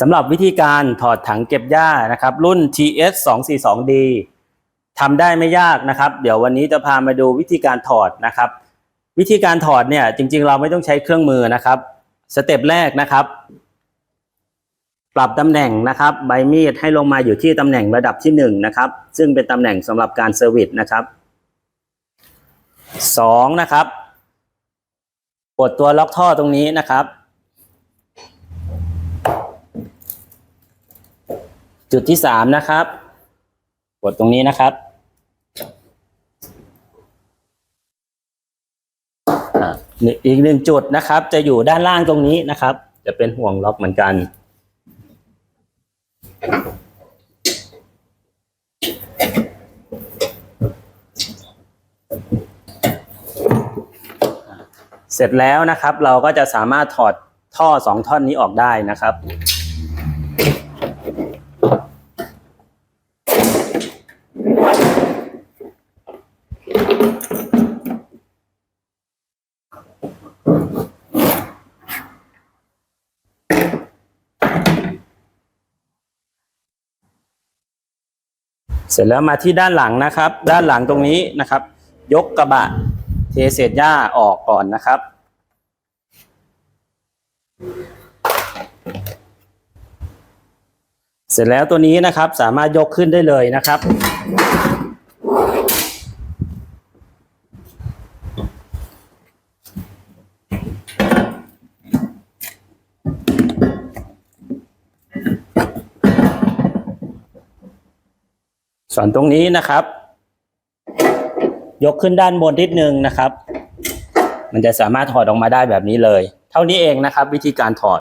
สำหรับวิธีการถอดถังเก็บหญ้านะครับ รุ่น TS 2 4 2 D ทำได้ไม่ยากนะครับ เดี๋ยววันนี้จะพามาดูวิธีการถอดนะครับ วิธีการถอดเนี่ยจริง ๆ เราไม่ต้องใช้เครื่องมือนะครับ สเต็ปแรกนะครับ ปรับตำแหน่งนะครับ ใบมีดให้ลงมาอยู่ที่ตำแหน่งระดับที่หนึ่งนะครับ ซึ่งเป็นตำแหน่งสำหรับการเซอร์วิสนะครับสองนะครับกดตัวล็อกท่อตรงนี้นะครับ จุดที่สามนะครับ กดตรงนี้นะครับอีกหนึ่งจุดนะครับ จะอยู่ด้านล่างตรงนี้นะครับ จะเป็นห่วงล็อกเหมือนกัน เสร็จแล้วนะครับ เราก็จะสามารถถอดท่อสองท่อนนี้ออกได้นะครับ เสร็จแล้วมาที่ด้านหลังนะครับ ด้านหลังตรงนี้นะครับ ยกกระบะเทเศษหญ้าออกก่อนนะครับ เสร็จแล้วตัวนี้นะครับสามารถยกขึ้นได้เลยนะครับ ส่วนตรงนี้นะครับ ยกขึ้นด้านบนนิดนึงนะครับ มันจะสามารถถอดออกมาได้แบบนี้เลย เท่านี้เองนะครับ วิธีการถอด